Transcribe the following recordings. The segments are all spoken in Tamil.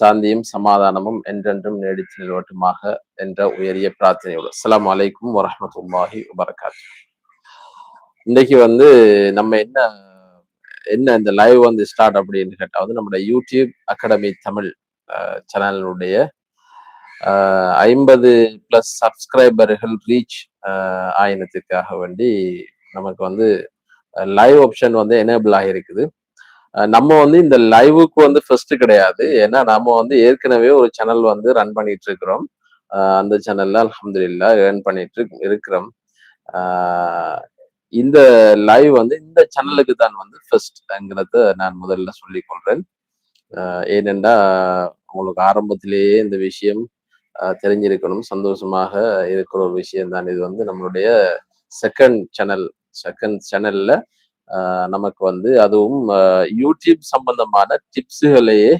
சாந்தியும் சமாதானமும் என்றென்றும் நீடித்து நிலவட்டுமாக என்ற உயரிய பிரார்த்தனையோடு. அஸ்லாம் வலைக்கும் வரமத்துல்லாஹி வபரகாத் இன்னைக்கு வந்து நம்ம என்ன என்ன இந்த லைவ் வந்து ஸ்டார்ட் அப்படின்னு கேட்டால் வந்து நம்மளோட யூடியூப் அகாடமி தமிழ் சேனலுடைய ஐம்பது பிளஸ் சப்ஸ்கிரைபர்கள் ரீச் ஆயினத்துக்காக வேண்டி நமக்கு வந்து லைவ் ஆப்ஷன் வந்து எனேபிள் ஆகிருக்குது நம்ம வந்து இந்த லைவுக்கு வந்து ஃபர்ஸ்ட் கிடையாது. ஏன்னா நம்ம வந்து ஏற்கனவே ஒரு சேனல் வந்து ரன் பண்ணிட்டு இருக்கிறோம் அந்த சேனல்ல அல்ஹம்துலில்லா ஏர்ன் பண்ணிட்டு இருக்கிறோம். இந்த லைவ் வந்து இந்த சேனலுக்கு தான் வந்து ஃபர்ஸ்ட்ங்கிறத நான் முதல்ல சொல்லிக் கொள்றேன். ஏனென்றா உங்களுக்கு ஆரம்பத்திலேயே இந்த விஷயம் தெரிஞ்சிருக்கணும். சந்தோஷமாக இருக்கிற ஒரு விஷயம் தான் இது வந்து நம்மளுடைய செகண்ட் சேனல் செகண்ட் சேனல்ல நமக்கு வந்து அதுவும் யூடியூப் சம்பந்தமான டிப்ஸுகளையே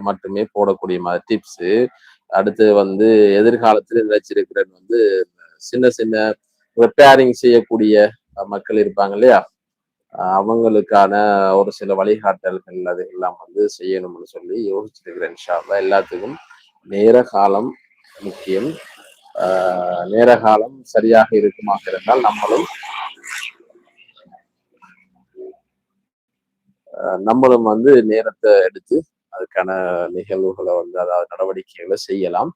மட்டுமே போடக்கூடிய மாதிரி டிப்ஸு அடுத்து வந்து எதிர்காலத்தில் நினைச்சிருக்கிறது வந்து சின்ன சின்ன ரிப்பேரிங் செய்யக்கூடிய மக்கள் இருப்பாங்க இல்லையா? அவங்களுக்கான ஒரு சில வழிகாட்டல்கள் அது எல்லாம் வந்து செய்யணும்னு சொல்லி யோசிச்சிருக்கிறேன் இன்ஷால்லா எல்லாத்துக்கும் நேர காலம் முக்கியம். ஆஹ் நேர காலம் சரியாக இருக்குமாக இருந்தால் நம்மளும் நம்மளும் வந்து நேரத்தை எடுத்து அதுக்கான நிகழ்வுகளை வந்து அதாவது நடவடிக்கைகளை செய்யலாம்.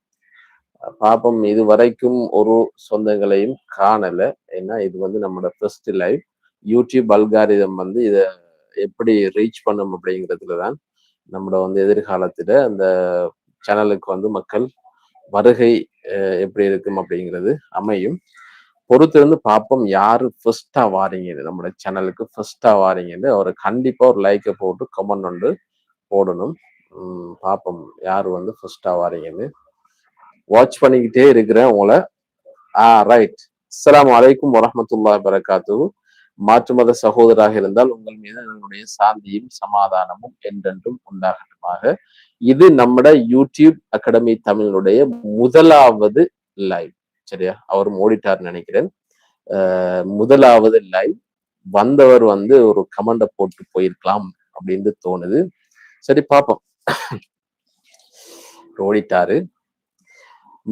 பாப்பம் இது வரைக்கும் ஒரு சொந்தங்களையும் காணல. ஏன்னா இது வந்து நம்மளோட ஃபர்ஸ்ட் லைவ் யூடியூப் அல்காரிதம் வந்து இதை எப்படி ரீச் பண்ணும் அப்படிங்கிறதுல தான் நம்மளோட வந்து எதிர்காலத்துல அந்த சேனலுக்கு வந்து மக்கள் வருகை அஹ், எப்படி இருக்கும் அப்படிங்கிறது அமையும். பொறுத்திருந்து பார்ப்போம் யாரு ஃபர்ஸ்டா வாரீங்கன்னு. நம்மளோட சேனலுக்கு ஃபர்ஸ்டா வாரீங்கன்னு. அவர் கண்டிப்பா ஒரு லைக்கை போட்டு கமெண்ட் வந்து போடணும். பார்ப்போம் யார் வந்து ஃபர்ஸ்டா வாரீங்கன்னு. வாட்ச் பண்ணிக்கிட்டே இருக்கிறேன் உங்களை. ஆ ரைட் அஸ்லாம் அலைக்கும் வரமத்துல்லா வரகாத்து மாற்று மத சகோதராக இருந்தால் உங்கள் மீது எங்களுடைய சாந்தியும் சமாதானமும் என்றென்றும் உண்டாகட்டுமாக. இது நம்மட யூடியூப் அகாடமி தமிழுடைய முதலாவது லைவ் சரியா அவரும் ஓடிட்டார் நினைக்கிறேன். முதலாவது லைவ் வந்தவர் வந்து ஒரு கமெண்ட போட்டு போயிருக்கலாம் அப்படின்னு தோணுது. சரி பார்ப்போம். ஓடிட்டாரு.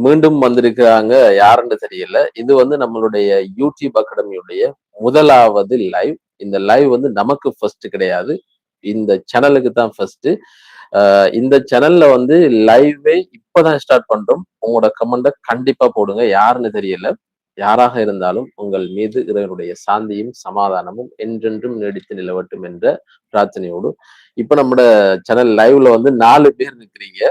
மீண்டும் வந்திருக்கிறாங்க. யாருன்னு தெரியல. இது வந்து நம்மளுடைய யூடியூப் அகாடமியுடைய முதலாவது லைவ் இந்த லைவ் வந்து நமக்கு ஃபர்ஸ்ட் கிடையாது. இந்த சேனலுக்கு தான் ஃபர்ஸ்ட் இந்த சேனல்ல வந்து லைவே இப்பதான் ஸ்டார்ட் பண்றோம். உங்களோட கமெண்ட கண்டிப்பா போடுங்க. யாருன்னு தெரியல. யாராக இருந்தாலும் உங்கள் மீது இறைவனுடைய சாந்தியும் சமாதானமும் என்றென்றும் நீடித்து நிலவட்டும் என்ற பிரார்த்தனையோடு. இப்ப நம்மட சேனல் லைவ்ல வந்து நாலு பேர் இருக்கிறீங்க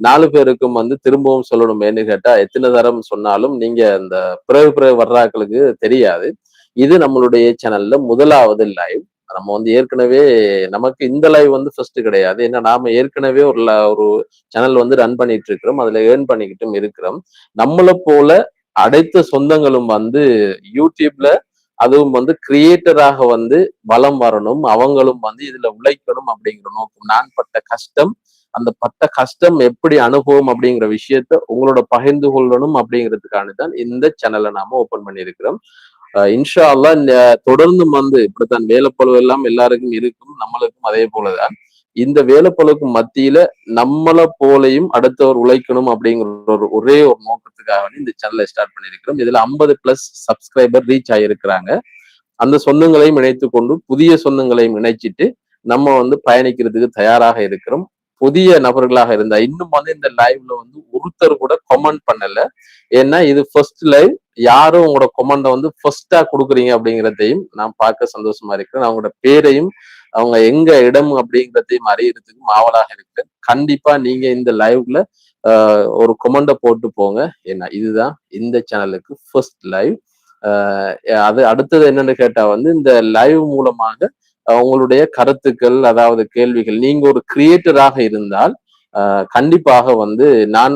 நாலு பேருக்கும் வந்து திரும்பவும் சொல்லணும் ஏன்னு கேட்டா எத்தனை தரம் சொன்னாலும் நீங்க அந்த பிறகு பிறகு வர்றாக்களுக்கு தெரியாது. இது நம்மளுடைய சேனல்ல முதலாவது லைவ் நம்ம வந்து ஏற்கனவே நமக்கு இந்த லைவ் வந்து ஃபர்ஸ்ட் கிடையாது. ஏன்னா நாம ஏற்கனவே ஒரு ஒரு சேனல் வந்து ரன் பண்ணிட்டு இருக்கிறோம் அதுல ஏர்ன் பண்ணிக்கிட்டும் இருக்கிறோம். நம்மளை போல அடைத்த சொந்தங்களும் வந்து யூடியூப்ல அதுவும் வந்து கிரியேட்டராக வந்து பலம் வரணும். அவங்களும் வந்து இதுல உழைக்கணும் அப்படிங்கிற நோக்கம். நான் பட்ட கஷ்டம் அந்த பட்ட கஷ்டம் எப்படி அனுபவம் அப்படிங்கிற விஷயத்த உங்களோட பகிர்ந்து கொள்ளணும் அப்படிங்கிறதுக்கான தான் இந்த சேனலை நாம ஓபன் பண்ணியிருக்கிறோம். இன்ஷா அல்லாஹ் இந்த தொடர்ந்து வந்து இப்படித்தான் வேலைப்பளவு எல்லாம் எல்லாருக்கும் இருக்கும் நம்மளுக்கும் அதே போலதான். இந்த வேலைப்பளுக்கு மத்தியில நம்மளை போலையும் அடுத்தவர் உழைக்கணும் அப்படிங்கிற ஒரு ஒரே ஒரு நோக்கத்துக்காக இந்த சேனலை ஸ்டார்ட் பண்ணியிருக்கிறோம். இதுல ஐம்பது பிளஸ் சப்ஸ்கிரைபர் ரீச் ஆயிருக்கிறாங்க அந்த சொந்தங்களையும் இணைத்து கொண்டு புதிய சொந்தங்களையும் இணைச்சிட்டு நம்ம வந்து பயணிக்கிறதுக்கு தயாராக இருக்கிறோம். புதிய நபர்களாக இருந்தா இன்னும் வந்து இந்த லைவ்ல வந்து ஒருத்தர் கூட கமெண்ட் பண்ணல. ஏன்னா இது ஃபர்ஸ்ட் லைவ் யாரும் உங்களோட கொமெண்ட வந்து ஃபர்ஸ்டா கொடுக்குறீங்க அப்படிங்கிறதையும் நான் பார்க்க சந்தோஷமா இருக்கிறேன். அவங்களோட பேரையும் அவங்க எங்க இடம் அப்படிங்கிறதையும் அறியறதுக்கு மாவலாக இருக்கிறேன் கண்டிப்பா நீங்க இந்த லைவ்ல ஒரு கொமெண்ட போட்டு போங்க. ஏன்னா இதுதான் இந்த சேனலுக்கு ஃபர்ஸ்ட் லைவ் அது அடுத்தது என்னன்னு கேட்டா வந்து இந்த லைவ் மூலமாக உங்களுடைய கருத்துக்கள் அதாவது கேள்விகள் நீங்க ஒரு கிரியேட்டராக இருந்தால் கண்டிப்பாக வந்து நான்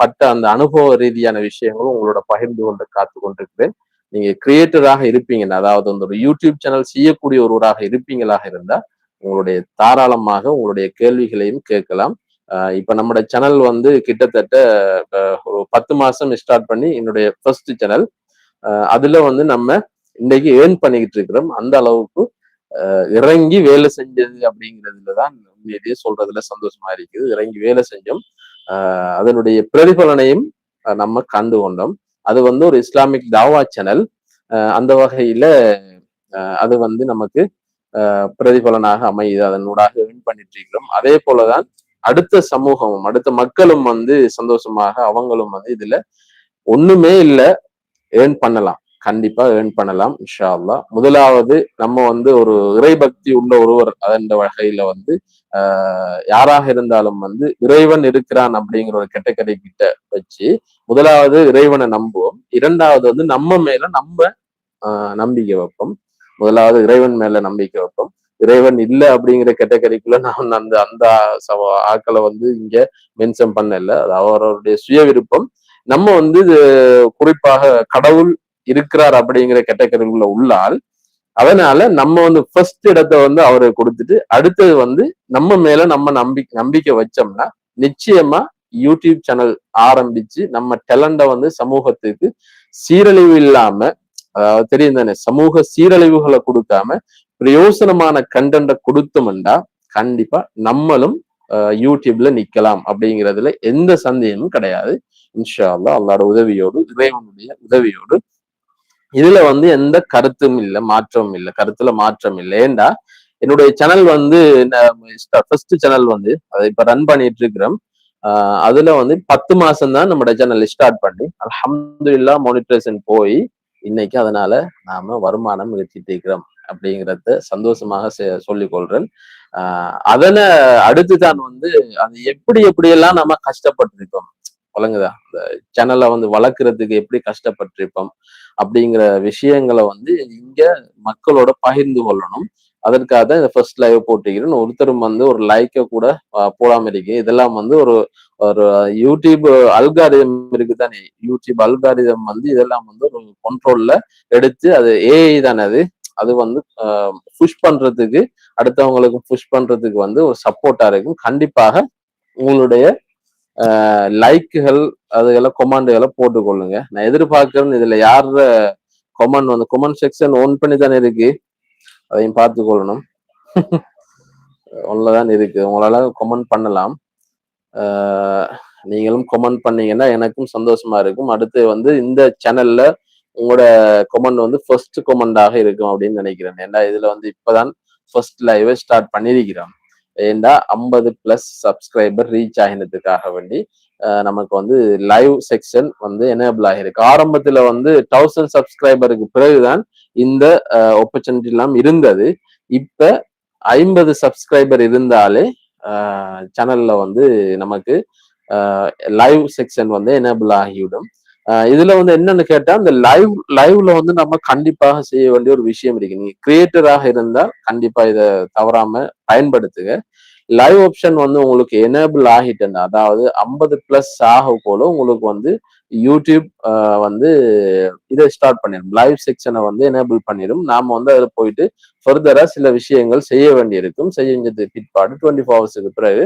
பட்ட அந்த அனுபவ ரீதியான விஷயங்களும் உங்களோட பகிர்ந்து கொண்டு காத்து கொண்டிருக்கிறேன். நீங்க கிரியேட்டராக இருப்பீங்கன்னா அதாவது அந்த ஒரு யூடியூப் சேனல் செய்யக்கூடிய ஒருவராக இருப்பீங்களாக இருந்தா உங்களுடைய தாராளமாக உங்களுடைய கேள்விகளையும் கேட்கலாம். இப்ப நம்மளோட சேனல் வந்து கிட்டத்தட்ட ஒரு பத்து மாசம் ஸ்டார்ட் பண்ணி என்னுடைய ஃபர்ஸ்ட் சேனல் அதுல வந்து நம்ம இன்னைக்கு ஏர்ன் பண்ணிக்கிட்டு இருக்கிறோம். அந்த அளவுக்கு இறங்கி வேலை செஞ்சது அப்படிங்கிறதுல தான் உண்மையிலேயே சொல்றதுல சந்தோஷமா இருக்குது இறங்கி வேலை செஞ்சோம். ஆஹ் அதனுடைய பிரதிபலனையும் நம்ம கண்டு கொண்டோம் அது வந்து ஒரு இஸ்லாமிக் தாவா சேனல் அந்த வகையில அது வந்து நமக்கு பிரதிபலனாக அமையுது. அதனூடாக வின் பண்ணிட்டு இருக்கிறோம். அதே போலதான் அடுத்த சமூகமும் அடுத்த மக்களும் வந்து சந்தோஷமாக அவங்களும் வந்து இதுல ஒண்ணுமே இல்லை ஏர்ன் பண்ணலாம். கண்டிப்பா ஏர்ன் பண்ணலாம் இன்ஷா அல்லா முதலாவது நம்ம வந்து ஒரு இறைபக்தி உள்ள ஒருவர் அதன் வகையில வந்து ஆஹ் யாராக இருந்தாலும் வந்து இறைவன் இருக்கிறான் அப்படிங்கிற ஒரு கெட்டக்கதை கிட்ட வச்சு முதலாவது இறைவனை நம்புவோம். இரண்டாவது வந்து நம்ம மேல நம்ம ஆஹ் நம்பிக்கை வைப்போம். முதலாவது இறைவன் மேல நம்பிக்கை வைப்போம். இறைவன் இல்லை அப்படிங்கிற கேட்டகரிக்குள்ள நான் அந்த அந்த ஆக்களை வந்து இங்க மென்ஷன் பண்ணல. அது அவருடைய சுய விருப்பம் நம்ம வந்து இது குறிப்பாக கடவுள் இருக்கிறார் அப்படிங்கிற கேட்டகரிக்குள்ள உள்ளால் அதனால நம்ம வந்து ஃபர்ஸ்ட் இடத்த வந்து அவருக்கு கொடுத்துட்டு அடுத்தது வந்து நம்ம மேல நம்ம நம்பி நம்பிக்கை வச்சோம்னா நிச்சயமா யூடியூப் சேனல் ஆரம்பிச்சு நம்ம டேலண்டை வந்து சமூகத்துக்கு சீரழிவு இல்லாம தெரியும் தானே சமூக சீரழிவுகளை கொடுக்காம பிரயோசனமான கண்டென்ட்டை கொடுத்தோம்டா கண்டிப்பா நம்மளும் யூடியூப்ல நிக்கலாம் அப்படிங்கிறதுல எந்த சந்தேகமும் கிடையாது. இன்ஷா அல்லா அல்லாட உதவியோடு இறைவனுடைய உதவியோடு இதுல வந்து எந்த கருத்தும் இல்லை மாற்றமும் இல்லை கருத்துல மாற்றம் இல்லை. ஏண்டா? என்னுடைய சேனல் வந்து ஃபர்ஸ்ட் சேனல் வந்து அதை இப்ப ரன் பண்ணிட்டு இருக்கிறோம் அதுல வந்து பத்து மாசம் தான் நம்மளோட சேனல் ஸ்டார்ட் பண்ணி அலமதுல்லா மானிட்டரேஷன் போய் இன்னைக்கு அதனால நாம வருமானம் ஈட்டிட்டு இருக்கிறோம் அப்படிங்கிறத சந்தோஷமாக செ- சொல்லிக் கொள்றேன் ஆஹ் அதனை அடுத்து தான் வந்து அது எப்படி எப்படியெல்லாம் நம்ம கஷ்டப்பட்டிருக்கோம். வழங்குதா அந்த சேனலை வந்து வளர்க்குறதுக்கு எப்படி கஷ்டப்பட்டிருப்போம் அப்படிங்கிற விஷயங்களை வந்து இங்க மக்களோட பகிர்ந்து கொள்ளணும். அதற்காக தான் இந்த ஃபர்ஸ்ட் லைவ் போட்டிக்கிறேன் ஒருத்தரும் வந்து ஒரு லைக்கை கூட போடாம இருக்கு இதெல்லாம் வந்து ஒரு ஒரு யூடியூப் அல்காரிதம் இருக்குதானே? யூடியூப் அல்காரிதம் வந்து இதெல்லாம் வந்து ஒரு கண்ட்ரோல்ல எடுத்து அது ஏஐ தானே அது? அது வந்து புஷ் பண்றதுக்கு அடுத்தவங்களுக்கு புஷ் பண்றதுக்கு வந்து ஒரு சப்போர்ட்டா இருக்கும். கண்டிப்பாக உங்களுடைய லைக்குகள் அதுகளை கொமாண்டுகளை போட்டுக்கொள்ளுங்க. நான் எதிர்பார்க்கறேன் இதுல யார் கொமெண்ட் வந்து கொமெண்ட் செக்ஷன் ஒன் பண்ணி தானே இருக்கு? அதையும் பார்த்து கொள்ளணும் தான் இருக்கு. உங்களால கொமெண்ட் பண்ணலாம். நீங்களும் கொமெண்ட் பண்ணீங்கன்னா எனக்கும் சந்தோஷமா இருக்கும். அடுத்து வந்து இந்த சேனல்ல உங்களோட கொமெண்ட் வந்து ஃபர்ஸ்ட் கொமெண்டாக இருக்கும் அப்படின்னு நினைக்கிறேன். ஏன்னா இதுல வந்து இப்பதான் ஃபர்ஸ்ட் லைவை ஸ்டார்ட் பண்ணியிருக்கிறோம். ஏண்டா ஐம்பது பிளஸ் சப்ஸ்கிரைபர் ரீச் ஆகினதுக்காக வேண்டி நமக்கு வந்து லைவ் செக்ஷன் வந்து எனேபிள் ஆகிருக்கு. ஆரம்பத்துல வந்து தௌசண்ட் சப்ஸ்கிரைபருக்கு பிறகுதான் இந்த ஆப்பர்ச்சுனிட்டி எல்லாம் இருந்தது. இப்ப ஐம்பது சப்ஸ்கிரைபர் இருந்தாலே சேனல்ல வந்து நமக்கு லைவ் செக்ஷன் வந்து எனேபிள் ஆகிவிடும். இதுல வந்து என்னன்னு கேட்டா இந்த லைவ் லைவ்ல வந்து நம்ம கண்டிப்பாக செய்ய வேண்டிய ஒரு விஷயம் இருக்கு. நீங்க கிரியேட்டராக இருந்தால் கண்டிப்பா இதை தவறாம பயன்படுத்துங்க. லைவ் ஆப்ஷன் வந்து உங்களுக்கு எனேபிள் ஆகிட்டேன்னா அதாவது ஐம்பது பிளஸ் ஆக போல உங்களுக்கு வந்து யூடியூப் வந்து இதை ஸ்டார்ட் பண்ணிடும். லைவ் செக்ஷனை வந்து எனேபிள் பண்ணிடும். நாம வந்து அதில் போயிட்டு ஃபர்தரா சில விஷயங்கள் செய்ய வேண்டியிருக்கும். செஞ்சது பிற்பாடு டுவெண்ட்டி ஃபோர் ஹவர்ஸுக்கு பிறகு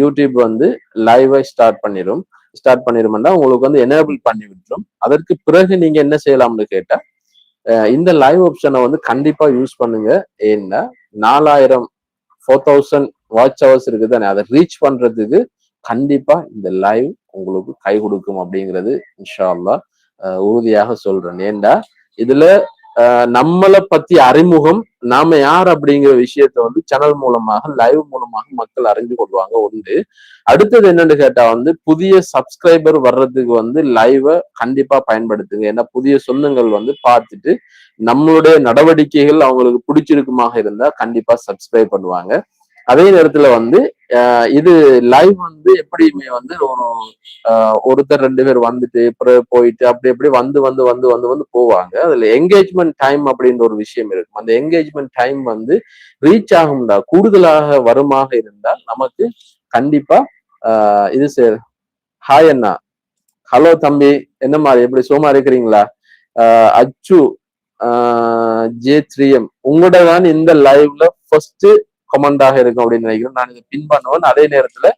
யூடியூப் வந்து லைவை ஸ்டார்ட் பண்ணிடும். ஸ்டார்ட் பண்ணிடும்னா உங்களுக்கு வந்து எனேபிள் பண்ணி விட்டுரும். அதற்கு பிறகு நீங்க என்ன செய்யலாம்னு கேட்டா இந்த லைவ் ஆப்ஷனை வந்து கண்டிப்பா யூஸ் பண்ணுங்க. ஏன்னா நாலாயிரம் ஃபோர் தௌசண்ட் வாட்ச் ஹவர்ஸ் இருக்குதானே அதை ரீச் பண்றதுக்கு கண்டிப்பா இந்த லைவ் உங்களுக்கு கை கொடுக்கும் அப்படிங்கிறது இன்ஷா அல்லாஹ் உறுதியாக சொல்றேன். ஏண்டா இதுல நம்மளை பத்தி அறிமுகம். நாம யார் அப்படிங்கிற விஷயத்த வந்து சேனல் மூலமாக லைவ் மூலமாக மக்கள் அறிந்து கொள்வாங்க உண்டு. அடுத்தது என்னன்னு கேட்டா வந்து புதிய சப்ஸ்கிரைபர் வர்றதுக்கு வந்து லைவை கண்டிப்பா பயன்படுத்துங்க. ஏன்னா புதிய சொந்தங்கள் வந்து பார்த்துட்டு நம்மளுடைய நடவடிக்கைகள் அவங்களுக்கு பிடிச்சிருக்குமாக இருந்தா கண்டிப்பா சப்ஸ்கிரைப் பண்ணுவாங்க. அதே நேரத்துல வந்து இது லைவ் வந்து எப்படியுமே வந்து ஒரு ஒருத்தர் ரெண்டு பேர் வந்துட்டு போயிட்டு அப்படி எப்படி வந்து வந்து வந்து வந்து வந்து போவாங்க. அதுல என்கேஜ்மெண்ட் டைம் அப்படின்ற ஒரு விஷயம் இருக்கும். அந்த என்கேஜ்மெண்ட் டைம் வந்து ரீச் ஆகும்டா கூடுதலாக வருமாக இருந்தால் நமக்கு கண்டிப்பா இது சார் ஹாய் அண்ணா. ஹலோ தம்பி என்ன மாதிரி எப்படி சோமா இருக்கிறீங்களா? அச்சு ஜே த்ரீ எம் உங்களோட தான் இந்த லைவ்ல ஃபர்ஸ்ட் கமெண்டாக இருக்கும் அப்படின்னு நினைக்கிறேன். நான் இதை பின் பண்ணுவேன் அதே நேரத்துல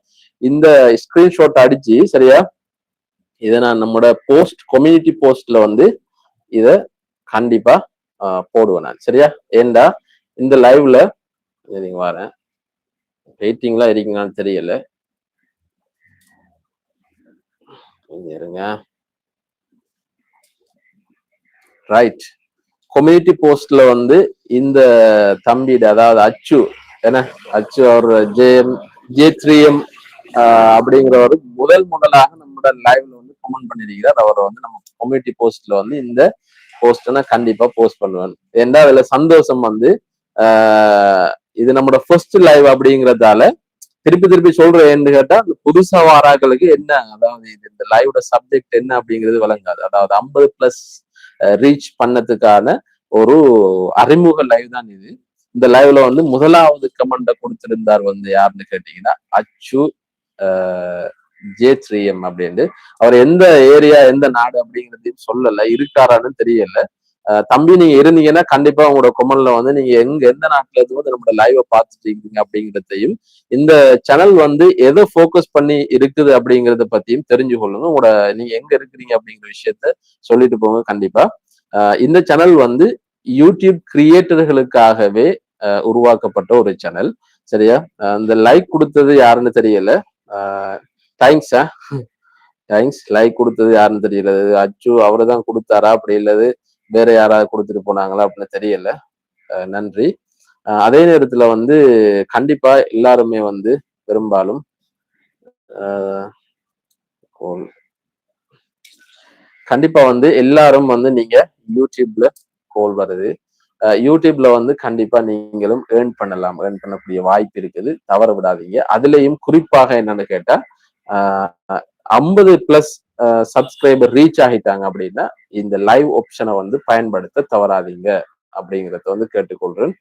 இந்த ஸ்கிரீன்ஷாட் அடிச்சு சரியா? இதை நான் நம்மளோட போஸ்ட் கம்யூனிட்டி போஸ்ட்ல வந்து இத கண்டிப்பா போடுவேன் நான் சரியா? ஏண்டா? இந்த லைவ்ல நீங்க வரேன். வெயிட்டிங்லாம் இருக்கீங்களான்னு தெரியல. இருங்க. ரைட் கம்யூனிட்டி போஸ்ட்ல வந்து இந்த தம்பிட அதாவது அச்சு என்ன அச்சு அவர் ஜேஎம் ஜே த்ரீ எம் அப்படிங்கிறவர் முதல் முதலாக நம்மளோட லைவ்ல வந்து கமெண்ட் பண்ணிருக்கிறார் அவர் வந்து நம்ம கம்யூனிட்டி போஸ்ட்ல வந்து இந்த போஸ்ட்னா கண்டிப்பா போஸ்ட் பண்ணுவேன். ஏன்னா அதுல சந்தோஷம் வந்து இது நம்மளோட ஃபர்ஸ்ட் லைவ் அப்படிங்கிறதால திருப்பி திருப்பி சொல்றேன்னு கேட்டா புதுசா வாராக்களுக்கு என்ன அதாவது இது இந்த லைவோட சப்ஜெக்ட் என்ன அப்படிங்கிறது விளங்காது. அதாவது ஐம்பது பிளஸ் ரீச் பண்ணதுக்கான ஒரு அறிமுக லைவ் தான் இது. இந்த லைவ்ல வந்து முதலாவது கமெண்ட கொடுத்திருந்தார் வந்து யாருன்னு கேட்டீங்கன்னா அச்சு ஜே த்ரீ எம் அப்படின்னு அவர் எந்த ஏரியா எந்த நாடு அப்படிங்கிறதையும் சொல்லல. இருக்காரான்னு தெரியல. தம்பி நீங்க இருந்தீங்கன்னா கண்டிப்பா உங்களோட கொமல்ல வந்து நீங்க எங்க எந்த நாட்டுல இருந்து வந்து நம்மளோட லைவை பார்த்துட்டு இருக்கீங்க அப்படிங்கிறதையும் இந்த சேனல் வந்து எதை ஃபோக்கஸ் பண்ணி இருக்குது அப்படிங்கறத பத்தியும் தெரிஞ்சு கொள்ளுங்க உங்களோட நீங்க எங்க இருக்கிறீங்க அப்படிங்கிற விஷயத்த சொல்லிட்டு போங்க கண்டிப்பா. இந்த சேனல் வந்து யூடியூப் கிரியேட்டர்களுக்காகவே உருவாக்கப்பட்ட ஒரு சேனல் சரியா? அந்த லைக் கொடுத்தது யாருன்னு தெரியல. தேங்க்ஸ் தேங்க்ஸ் லைக் கொடுத்தது யாருன்னு தெரியல. அச்சு அவரு தான் கொடுத்தாரா? அப்படி இல்லது வேற யாராவது கொடுத்துட்டு போனாங்களா? அப்படின்னு தெரியல. நன்றி. அதே நேரத்துல வந்து கண்டிப்பா எல்லாருமே வந்து பெரும்பாலும் கண்டிப்பா வந்து எல்லாரும் வந்து நீங்க யூடியூப்ல கோல் வருது. யூடியூப்ல வந்து கண்டிப்பா நீங்களும் ஏர்ன் பண்ணலாம். ஏர்ன் பண்ணக்கூடிய வாய்ப்பு இருக்குது. தவற விடாதீங்க. அதுலயும் குறிப்பாக என்னன்னு கேட்டா ஐம்பது பிளஸ் சப்ஸ்கிரைபர் ரீச் ஆகிட்டாங்க அப்படின்னா இந்த லைவ் ஆப்ஷனை வந்து பயன்படுத்த தவறாதீங்க அப்படிங்கிறத வந்து கேட்டுக்கொள்றேன்.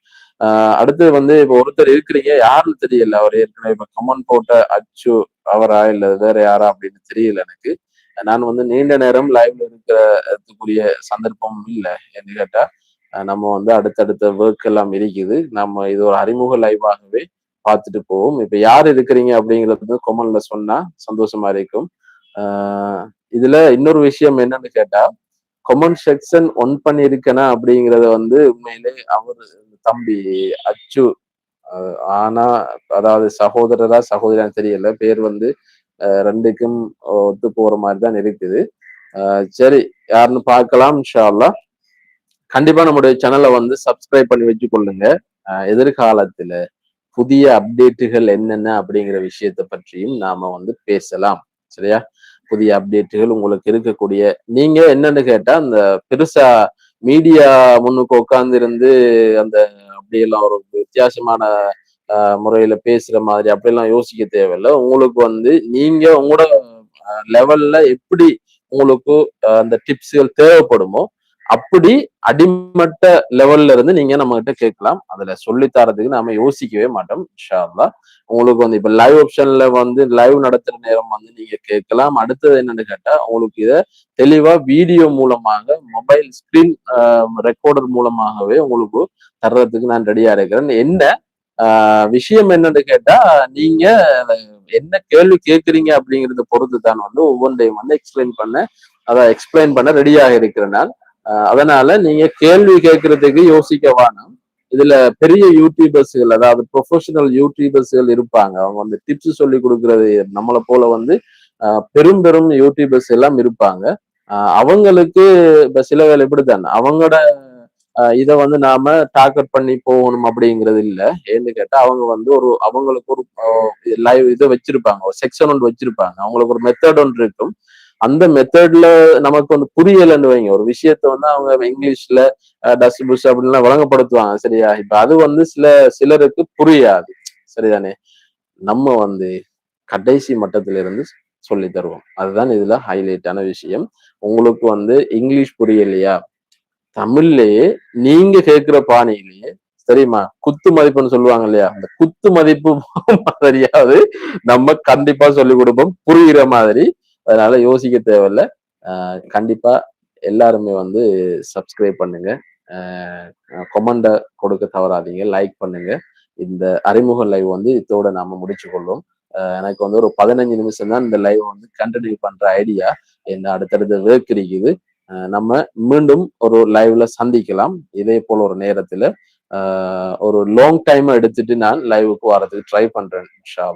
அடுத்து வந்து இப்போ ஒருத்தர் இருக்கிறீங்க. யாருன்னு தெரியல. அவர் ஏற்கனவே இப்ப கமெண்ட் போட்ட அச்சு அவரா இல்ல வேற யாரா அப்படின்னு தெரியல எனக்கு. நான் வந்து நீண்ட நேரம் லைவ்ல இருக்கிறதுக்குரிய சந்தர்ப்பம் இல்லை என்று கேட்டா. நம்ம வந்து அடுத்தடுத்த ஒர்க் எல்லாம் இருக்குது. நம்ம இது ஒரு அறிமுக லைவாகவே பார்த்துட்டு போவோம். இப்ப யார் இருக்கிறீங்க அப்படிங்கிறது வந்து கொமன்ல சொன்னா சந்தோஷமா இருக்கும். ஆஹ் இதுல இன்னொரு விஷயம் என்னன்னு கேட்டா கொமன் செக்ஷன் ஒன் பண்ணிருக்கனா அப்படிங்கறத வந்து உண்மையிலே அவர் தம்பி அச்சு. ஆனா அதாவது சகோதரரா சகோதரா தெரியல. பேர் வந்து ரெண்டுக்கும் ஒத்து போற மாதிரி தான் இருக்குது. சரி யாருன்னு பார்க்கலாம் இன்ஷால்லா கண்டிப்பா நம்முடைய சேனலை வந்து சப்ஸ்கிரைப் பண்ணி வச்சு கொள்ளுங்க. எதிர்காலத்துல புதிய அப்டேட்டுகள் என்னென்ன அப்படிங்கிற விஷயத்தை பற்றியும் நாம வந்து பேசலாம். சரியா? புதிய அப்டேட்டுகள் உங்களுக்கு இருக்கக்கூடிய நீங்க என்னன்னு கேட்டா அந்த பெருசா மீடியா முன்னுக்கு உட்கார்ந்து இருந்து அந்த அப்படியெல்லாம் ஒரு வித்தியாசமான முறையில பேசுற மாதிரி அப்படிலாம் யோசிக்க தேவையில்லை. உங்களுக்கு வந்து நீங்க உங்களோட லெவல்ல எப்படி உங்களுக்கு அந்த டிப்ஸ்கள் தேவைப்படுமோ அப்படி அடிமட்ட லெவல்ல இருந்து நீங்க நம்ம கிட்ட கேட்கலாம். அதுல சொல்லித்தரதுக்கு நாம யோசிக்கவே மாட்டோம் இன்ஷால்லா உங்களுக்கு வந்து இப்ப லைவ் ஆப்ஷன்ல வந்து லைவ் நடத்துற நேரம் வந்து நீங்க கேட்கலாம். அடுத்தது என்னன்னு கேட்டா உங்களுக்கு இதை தெளிவா வீடியோ மூலமாக மொபைல் ஸ்கிரீன் ரெக்கார்டர் மூலமாகவே உங்களுக்கு தர்றதுக்கு நான் ரெடியா இருக்கிறேன். என்ன? விஷயம் என்னன்னு கேட்டா நீங்க என்ன கேள்வி கேட்குறீங்க அப்படிங்கறத பொறுத்து தான் வந்து ஒவ்வொன்றையும் வந்து எக்ஸ்பிளைன் பண்ண அதை எக்ஸ்பிளைன் பண்ண ரெடியாக இருக்கிறனால் அதனால நீங்க கேள்வி கேட்கறதுக்கு யோசிக்க வேணும். இதுல பெரிய யூடியூபர்ஸ்கள் அதாவது ப்ரொஃபஷனல் யூடியூபர்ஸ்கள் இருப்பாங்க. அவங்க வந்து டிப்ஸ் சொல்லி கொடுக்கறது நம்மளை போல வந்து பெரும் பெரும் யூடியூபர்ஸ் எல்லாம் இருப்பாங்க. அவங்களுக்கு இப்ப சில வேலை இப்படித்தான். அவங்களோட இதை வந்து நாம டாக்கர் பண்ணி போகணும் அப்படிங்கிறது இல்ல. ஏன்னு கேட்டா அவங்க வந்து ஒரு அவங்களுக்கு ஒரு லைவ் இதை வச்சிருப்பாங்க. ஒரு செக்ஷன் ஒன்று வச்சிருப்பாங்க. அவங்களுக்கு ஒரு மெத்தட் ஒன்று இருக்கும். அந்த மெத்தட்ல நமக்கு வந்து புரியலன்னு வைங்க. ஒரு விஷயத்த வந்து அவங்க இங்கிலீஷ்ல டஸ்ட் புஷ் அப்படின்லாம் வழங்கப்படுத்துவாங்க. சரியா? இப்ப அது வந்து சில சிலருக்கு புரியாது. சரிதானே? நம்ம வந்து கடைசி மட்டத்தில இருந்து சொல்லி தருவோம். அதுதான் இதுல ஹைலைட்டான விஷயம். உங்களுக்கு வந்து இங்கிலீஷ் புரியலையா? தமிழ்லயே நீங்க கேட்கிற பாணியிலேயே சரிம்மா குத்து மதிப்புன்னு சொல்லுவாங்க இல்லையா? அந்த குத்து மதிப்பு மாதிரியாவது நம்ம கண்டிப்பா சொல்லி கொடுப்போம் புரிகிற மாதிரி. அதனால யோசிக்க தேவையில்ல. கண்டிப்பா எல்லாருமே வந்து சப்ஸ்கிரைப் பண்ணுங்க. கொமெண்ட கொடுக்க தவறாதீங்க லைக் பண்ணுங்க. இந்த அறிமுக லைவ் வந்து இதோட நாம முடிச்சு கொள்வோம். எனக்கு வந்து ஒரு பதினஞ்சு நிமிஷம் தான் இந்த லைவ் வந்து கண்டினியூ பண்ற ஐடியா என்ன அடுத்தடுத்த ஒர்க் இருக்குது நம்ம மீண்டும் ஒரு லைவ்ல சந்திக்கலாம். இதே போல ஒரு நேரத்துல ஒரு லாங் டைம் எடுத்துட்டு நான் லைவுக்கு வரதுக்கு ட்ரை பண்றேன் இன்ஷா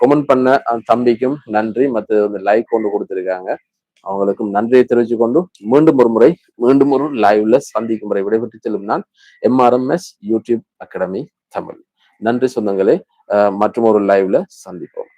கமெண்ட் பண்ண தம்பிக்கும் நன்றி. மற்ற வந்து லைக் கொண்டு கொடுத்துருக்காங்க. அவங்களுக்கும் நன்றியை தெரிவித்து கொண்டு மீண்டும் ஒரு முறை மீண்டும் ஒரு லைவ்ல சந்திக்கும் முறை விடைபெற்று செல்லும் நான் எம்ஆர்எம்எஸ் யூடியூப் அகாடமி தமிழ். நன்றி சொந்தங்களே. மற்றும் ஒரு லைவ்ல சந்திப்போம்.